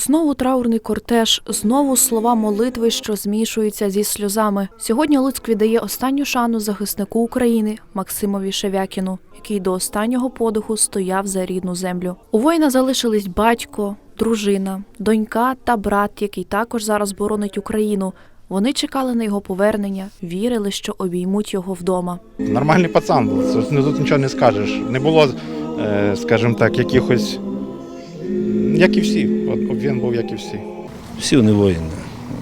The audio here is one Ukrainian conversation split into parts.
Знову траурний кортеж, знову слова молитви, що змішуються зі сльозами. Сьогодні Луцьк віддає останню шану захиснику України Максимові Шевякіну, який до останнього подиху стояв за рідну землю. У воїна залишились батько, дружина, донька та брат, який також зараз боронить Україну. Вони чекали на його повернення, вірили, що обіймуть його вдома. Нормальний пацан був, тут нічого не скажеш. Не було, е, скажімо так, якихось. Як і всі. От Він був як і всі. Всі вони воїни.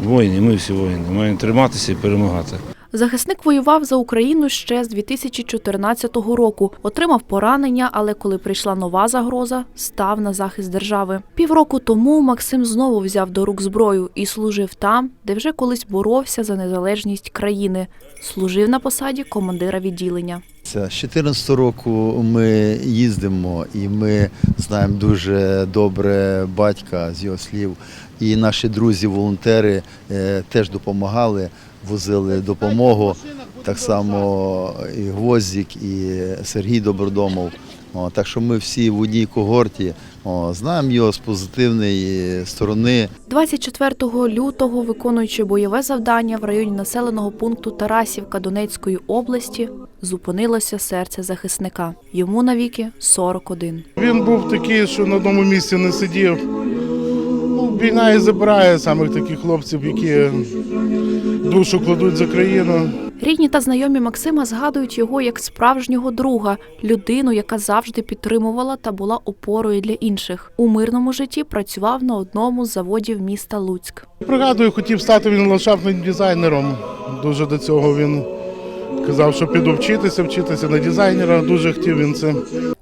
Воїни, ми всі воїни. Маємо триматися і перемагати. Захисник воював за Україну ще з 2014 року. Отримав поранення, але коли прийшла нова загроза, став на захист держави. Півроку тому Максим знову взяв до рук зброю і служив там, де вже колись боровся за незалежність країни. Служив на посаді командира відділення. З 2014 року ми їздимо і ми знаємо дуже добре батька з його слів. І наші друзі-волонтери е, теж допомагали, возили допомогу. Так само і Гвоздік, і Сергій Добродомов. О, так що ми всі в одній когорті о, знаємо його з позитивної сторони. 24 лютого, виконуючи бойове завдання в районі населеного пункту Тарасівка Донецької області, зупинилося серце захисника. Йому навіки 41. Він був такий, що на одному місці не сидів. Війна і забирає самих таких хлопців, які душу кладуть за країну. Рідні та знайомі Максима згадують його як справжнього друга, людину, яка завжди підтримувала та була опорою для інших. У мирному житті працював на одному з заводів міста Луцьк. Пригадую, хотів стати він ландшафтним дизайнером. Дуже до цього він казав, що піду вчитися, вчитися на дизайнера. Дуже хотів він це.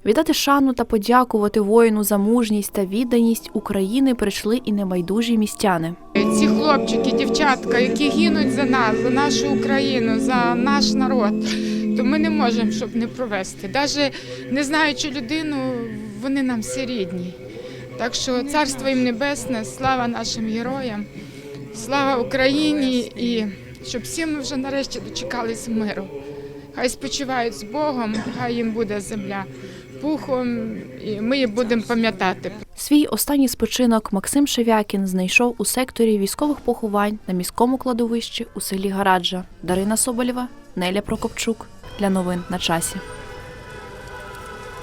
Віддати шану та подякувати воїну за мужність та відданість України прийшли і небайдужі містяни. Ці хлопчики, дівчатка, які гинуть за нас, за нашу Україну, за наш народ, то ми не можемо, щоб не провести. Навіть не знаючи людину, вони нам всі рідні. Так що царство їм небесне, слава нашим героям, слава Україні і щоб всі ми вже нарешті дочекались миру. Хай спочивають з Богом, хай їм буде земля пухом, і ми її будемо пам'ятати. Свій останній спочинок Максим Шевякін знайшов у секторі військових поховань на міському кладовищі у селі Гараджа. Дарина Соболєва, Неля Прокопчук для новин на часі.